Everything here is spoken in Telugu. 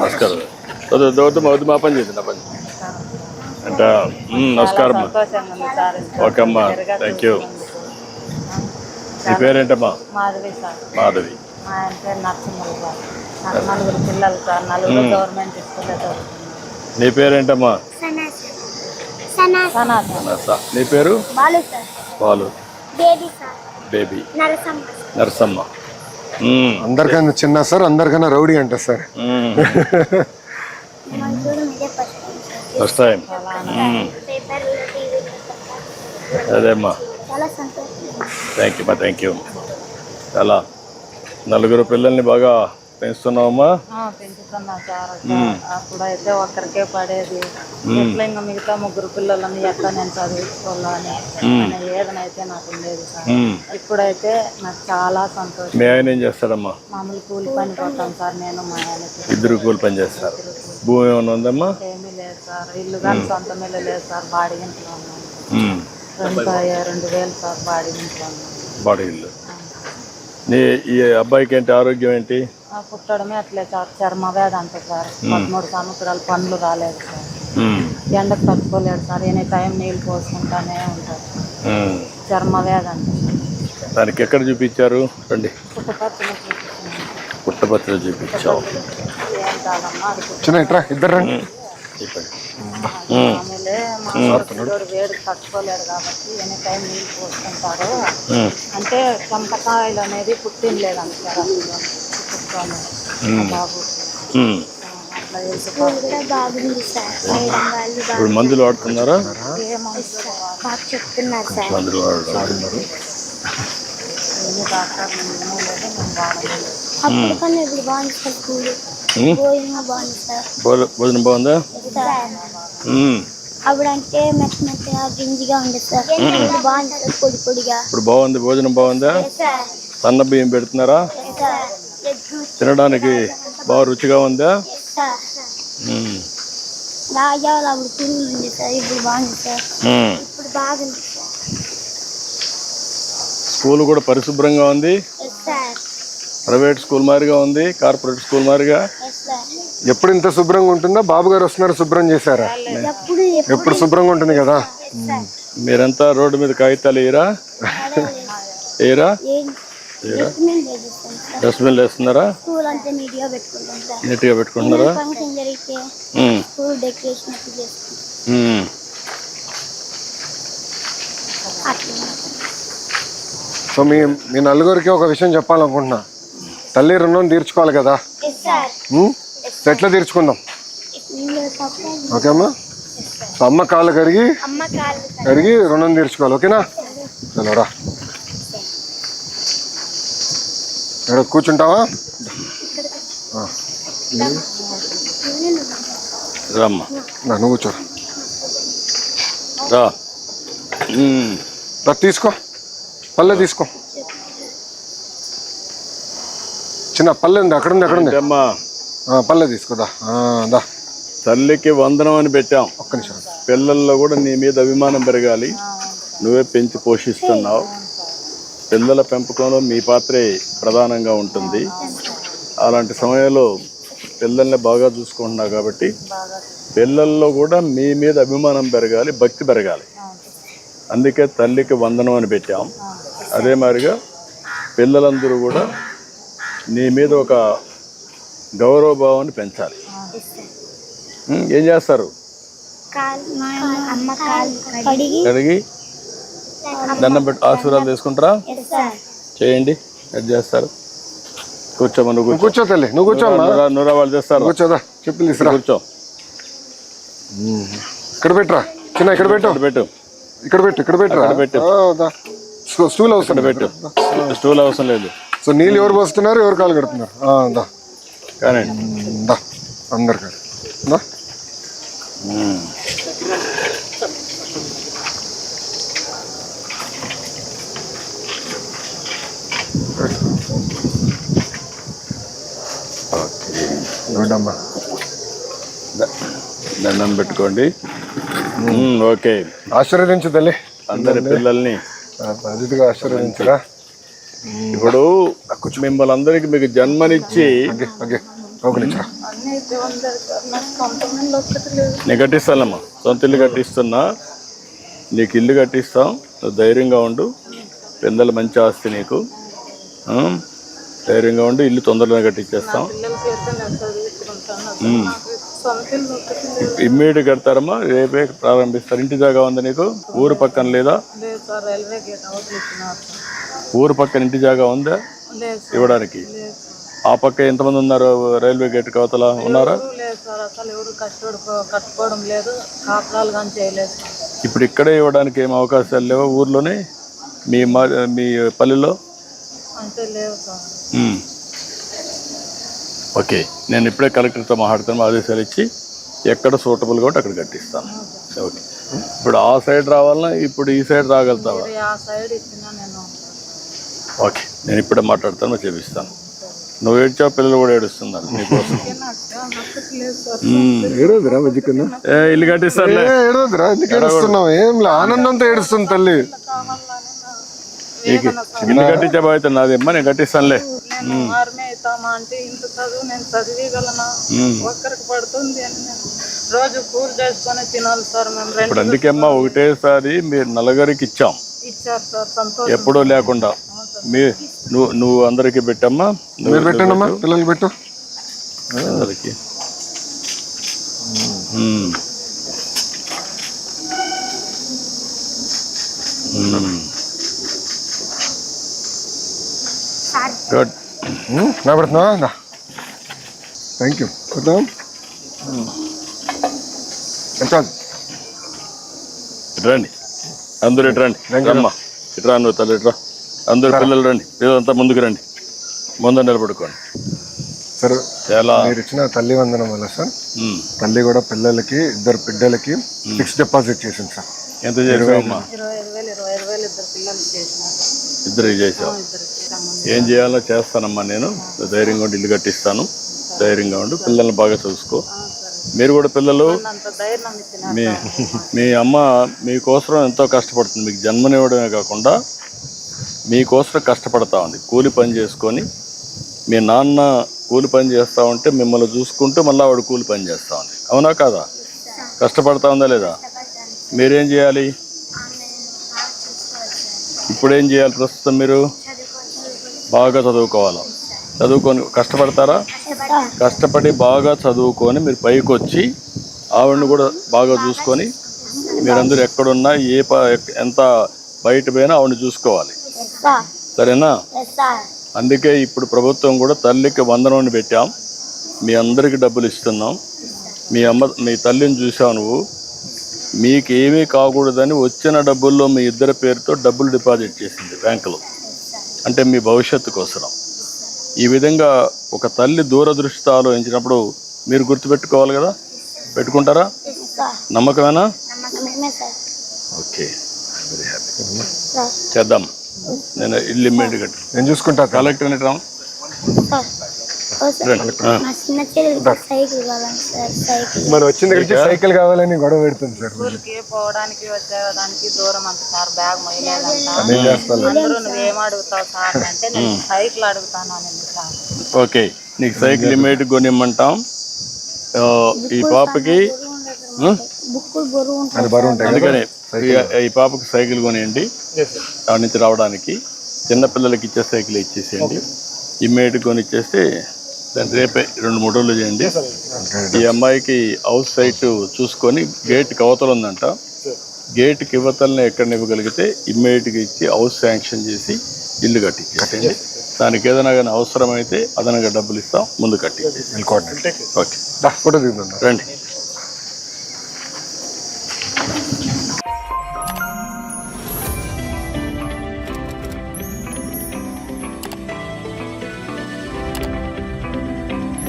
నమస్కారం. వద్దు వద్దు మా పని చేద్దు నా పని. అంటే నమస్కారం. ఓకే అమ్మా థ్యాంక్ యూ నీ పేరేంటమ్మా? మాధవి నీ పేరేంటమ్మా? నీ పేరు? Balu sir. Balu. Baby sir. Baby. Narasamma. అందరికన్నా చిన్న సార్ అందరికన్నా రౌడీ అంట sir. First time first time టీవీలో అదేమ్మా. థ్యాంక్ యూ మా థ్యాంక్ యూ చాలా. నలుగురు పిల్లల్ని బాగా పెంచుతున్నావమ్మా? పెంచుతున్నాం సార్. అప్పుడైతే ఒక్కరికే పడేది. ఎట్లా ఇంకా మిగతా ముగ్గురు పిల్లలని ఎట్లా నేను చదివించుకోవాలని ఏదనైతే నాకు ఉండేది సార్. ఇప్పుడైతే నాకు చాలా సంతోషం. మీ ఆయన ఏం చేస్తాడమ్మా మామూలు కూలి పని పోతాం సార్ నేను మా ఆయనకి. ఇద్దరు కూలి పని చేస్తారు. భూమి ఏమైనా ఉందమ్మా? ఏమీ లేదు సార్. ఇల్లు కానీ సొంతం ఇల్లు లేదు సార్. బాడీ ఇంట్లో ఉన్నాను. రెండు వేలు సార్ బాడీ ఇంట్లో బాడీ ఇల్లు. నీ ఈ అబ్బాయికి ఏంటి? ఆరోగ్యం ఏంటి? పుట్టడమే అట్లే సార్. చర్మ వ్యాధి అంట సార్. పదమూడు సంవత్సరాలు పనులు రాలేదు సార్. ఎండకు తట్టుకోలేడు సార్. ఎనీ టైం నీళ్ళు పోసుకుంటానే ఉంటారు. చర్మ వ్యాధి అంట దానికి ఎక్కడ చూపించారు? రండి. పుట్టపత్రిలో చూపించావు. చిన్న ఇద్దరు రండి. వేడి తట్టుకోలేడు కాబట్టి ఎనీ టైం నీళ్ళు పోసుకుంటారు. మ్, అంటే చెంపకాయలు అనేది పుట్టినలేదంట సార్ ఇప్పుడు మందులు వాడుతున్నారా? మందులు వాడుతున్నారు? భోజనం బాగుంది సార్. భోజ- భోజనం బాగుందా? సార్ మ్. అప్పుడు అంటే మెత్త మెత్తగా గింజిగా ఉండేది సార్. ఇప్పుడు బాగుంది సార్ పొడి పొడిగా. ఇప్పుడు బాగుంది భోజనం బాగుందా? సార్ సన్న బియ్యం పెడుతున్నారా? తినడానికి బాగా రుచిగా ఉందా? స్కూల్ కూడా పరిశుభ్రంగా ఉంది? ప్రైవేట్ స్కూల్ మాదిరిగా ఉంది? కార్పొరేట్ స్కూల్ మాదిరిగా? ఎప్పుడు ఇంత శుభ్రంగా ఉంటుందా? బాబు గారు వస్తున్నారు శుభ్రం చేశారా? ఎప్పుడు ఎప్పుడు శుభ్రంగా ఉంటుంది కదా? మీరంతా రోడ్డు మీద కాగితాలు వేయరా? వేయరా? ఏం? డస్ట్బిన్ వేస్తున్నారా? స్కూల్ అంతా నీట్గా పెట్టుకుంటాం సార్ నీట్గా పెట్టుకుంటున్నారా? ఫంక్షన్ జరిగితే మ్. స్కూల్ డెకరేషన్ అట్లా చేసుకుంటాం. మ్. అట్లా సో మీ మీ నలుగురికి ఒక విషయం చెప్పాలనుకుంటున్నా. తల్లి రుణం తీర్చుకోవాలి కదా? ఎట్లా తీర్చుకుందాం? ఇందులో తప్ప ఓకే అమ్మా? సో అమ్మ కాళ్ళు కడిగి అమ్మ కాళ్ళు సార్ కడిగి. రుణం తీర్చుకోవాలి ఓకేనా? చలో రా ఇక్కడ కూర్చుంటావా? రామ్మా. నా, నువ్వు కూర్చో. రా. తీసుకో. పల్లె తీసుకో. చిన్న పల్లె ఉంది అక్కడ ఉంది అక్కడ ఉంది. ఆ, పల్లె తీసుకోదా ఆ, దా. తల్లికి వందనం అని పెట్టాం. ఒక్క నిమిషం. పిల్లల్లో కూడా నీ మీద అభిమానం పెరగాలి. నువ్వే పెంచి పోషిస్తున్నావు. పిల్లల పెంపకంలో మీ పాత్రే ప్రధానంగా ఉంటుంది. అలాంటి సమయంలో పిల్లల్ని బాగా చూసుకుంటున్నావు కాబట్టి పిల్లల్లో కూడా మీ మీద అభిమానం పెరగాలి భక్తి పెరగాలి. అందుకే తల్లికి వందనం అని పెట్టాం. అదే మాదిరిగా పిల్లలందరూ కూడా నీ మీద ఒక గౌరవ భావాన్ని పెంచాలి ఏం చేస్తారు? కడిగి దండం పెట్టి ఆశీర్వాదాలు తీసుకుంటారా? చేయండి ఎట్ చేస్తారు. కూర్చోమా నువ్వు కూర్చో. తల్లి నువ్వు కూర్చో నూరా- వాళ్ళు చేస్తారు. కూర్చోదా? చెప్పులు తీసురా కూర్చో. ఇక్కడ పెట్టరా చిన్న ఇక్కడ పెట్టు. ఇక్కడ పెట్టు. ఇక్కడ పెట్టు ఇక్కడ పెట్టరా పెట్టు. స్టూల్ అవసరం పెట్టు. స్టూల్ అవసరం లేదు. సో నీళ్ళు ఎవరు పోస్తున్నారు? ఎవరు కాలు కడుతున్నారు? దా. కానీ. దా. అందరు కాదు దా. గుడ్ అమ్మా దండం పెట్టుకోండి. ఓకే. ఆశీర్వదించు తల్లి అందరి పిల్లల్ని. అతిథిగా ఆశీర్వదించరా. ఇప్పుడు మిమ్మల్ని అందరికి మీకు జన్మనిచ్చి నేను కట్టిస్తానమ్మా సొంత ఇల్లు కట్టిస్తున్నా. నీకు ఇల్లు కట్టిస్తాం. ధైర్యంగా ఉండు. పిల్లలు మంచి ఆస్తి నీకు? ధైర్యంగా ఉండు ఇల్లు తొందరగా కట్టించేస్తాం. ఇమ్మీడియట్ కడతారమ్మా రేపే ప్రారంభిస్తారు. ఇంటి జాగా ఉంది నీకు? ఊరు పక్కన లేదా? ఊరు పక్కన ఇంటి జాగా ఉందా? ఇవ్వడానికి? ఆ పక్క ఎంతమంది ఉన్నారు? రైల్వే గేట్ అవతల ఉన్నారా? ఇప్పుడు ఇక్కడే ఇవ్వడానికి ఏం అవకాశాలు లేవా ఊర్లోనే? మీ మా మీ పల్లెలో అంటే లేవు. ఓకే. నేను ఇప్పుడే కలెక్టర్తో మాట్లాడుతాను. ఆదేశాలు ఇచ్చి ఎక్కడ సూటబుల్ కాబట్టి అక్కడ కట్టిస్తాను. ఓకే. ఇప్పుడు ఆ సైడ్ రావాలన్నా ఇప్పుడు ఈ సైడ్ రాగలుగుతావా? మరి ఆ సైడ్ ఇచ్చినా నేను ఓకే. నేను ఇప్పుడే మాట్లాడతాను చేపిస్తాను. నువ్వు ఏడ్చావు పిల్లలు కూడా ఏడుస్తున్నారు నీకోసం. ఇల్లు ఎందుకు ఏడుస్తున్నావు? ఏం లే ఆనందంతో ఏడుస్తుంది తల్లి. ఇల్లు కట్టించే బాధ్యత నేను కట్టిస్తానులే. నేను ఆర్మీ అవుతామా అంటే ఇంత చదువు నేను చదివగలనా? ఒక్కరికి పడుతుంది అని నేను రోజు కూలి చేసుకొని తినాలి సార్ మేము రెండు ఇప్పుడు అందుకేమ్మా ఒకటేసారి మీరు నలుగురికి ఇచ్చాం. ఇచ్చారు సార్ సంతోషం. ఎప్పుడూ లేకుండా. మీ నువ్వు నువ్వు అందరికి పెట్టమ్మా. నువ్వు మీరు పెట్టండమ్మా పిల్లలు పెట్టు. అందరికి. మ్మ్. గుడ్ నా పెడుతున్నావా థ్యాంక్ యూ కొద్దాం ఎంత ఇటు రండి. అందరూ ఇటు రండి. అమ్మా ఇటు రా నువ్వు తల్లి ఇటు అందరు పిల్లలు రండి. పిల్లలంతా ముందుకు రండి. ముందు నిలబడుకోండి. సరే. చాలా. మీరు ఇచ్చిన తల్లి వందనం వల్ల సార్. మ్మ్. తల్లి కూడా పిల్లలకి ఇద్దరు బిడ్డలకి ఫిక్స్ డిపాజిట్ చేసింది సార్. ఎంత ఇద్దరు చేసావు. ఇద్దరికి. సంబంధం ఏం చేయాలో చేస్తానమ్మా నేను. ధైర్యంగా ఉండి ఇల్లు కట్టిస్తాను. ధైర్యంగా ఉండు. పిల్లల్ని బాగా చూసుకో. మీరు కూడా పిల్లలు మీ మీ అమ్మ మీకోసం ఎంతో కష్టపడుతుంది. మీకు జన్మనివ్వడమే కాకుండా మీకోసం కష్టపడతా ఉంది. కూలి పని చేసుకొని మీ నాన్న కూలి పని చేస్తూ ఉంటే మిమ్మల్ని చూసుకుంటూ మళ్ళీ ఆవిడ కూలి పని చేస్తూ ఉంది. అవునా కాదా? కష్టపడతా ఉందా లేదా? మీరేం చేయాలి? ఇప్పుడు ఏం చేయాలి ప్రస్తుతం మీరు? బాగా చదువుకోవాలి? చదువుకొని కష్టపడతారా? కష్టపడి బాగా చదువుకొని మీరు పైకి వచ్చి ఆవిడని కూడా బాగా చూసుకొని మీరందరూ ఎక్కడున్నా ఏ ప ఎంత బయట పోయినా ఆవిడని చూసుకోవాలి. సరేనా? అందుకే ఇప్పుడు ప్రభుత్వం కూడా తల్లికి వందనం పెట్టాం. మీ అందరికి డబ్బులు ఇస్తున్నాం. మీ అమ్మ మీ తల్లిని చూసావు నువ్వు. మీకు ఏమీ కాకూడదని వచ్చిన డబ్బుల్లో మీ ఇద్దరి పేరుతో డబ్బులు డిపాజిట్ చేసింది బ్యాంకులో. అంటే మీ భవిష్యత్తు కోసం ఈ విధంగా ఒక తల్లి దూరదృష్టితో ఆలోచించినప్పుడు మీరు గుర్తుపెట్టుకోవాలి కదా? పెట్టుకుంటారా? నమ్మకమేనా? నమ్మకమే సార్. ఓకే. వెరీ హ్యాపీ చేద్దాం. నేను ఇల్లు ఇమ్మీడియట్ కట్టు నేను చూసుకుంటా. కలెక్టర్ ఆ. మా చిన్న చెల్లికి సైకిల్ కావాలి సార్ సైకిల్. మరి వచ్చిన దగ్గర నుంచి సైకిల్ కావాలని గొడవ పెడుతుంది సార్ స్కూల్కి పోవడానికి వచ్చేదానికి దూరం అంత సార్ బ్యాగ్ మొయ్యలేదంట. నేను చేస్తాను? అందరూ నువ్వేం అడుగుతావు సార్ అంటే నేను సైకిల్ అడుగుతాను అని సార్. ఓకే నీకు సైకిల్ ఇమ్మీడియట్ కొనిమ్మంటాం. ఈ పాపకి అందుకని ఈ పాపకి సైకిల్ కొనియండి. అక్కడి నుంచి రావడానికి చిన్నపిల్లలకి ఇచ్చే సైకిల్ ఇచ్చేసేయండి. ఇమ్మీడియట్ కొని ఇచ్చేస్తే దాన్ని రేపే రెండు మూడు రోజులు చేయండి. ఈ అమ్మాయికి హౌస్ సైట్ చూసుకొని గేట్ అవతల ఉందంట. గేట్కి ఇవతలనే ఎక్కడ ఇవ్వగలిగితే ఇమ్మీడియట్గా ఇచ్చి హౌస్ శాంక్షన్ చేసి ఇల్లు కట్టించేసేయండి. దానికి ఏదైనా కానీ అవసరమైతే అదనంగా డబ్బులు ఇస్తాం ముందు కట్టి ఓకే రండి.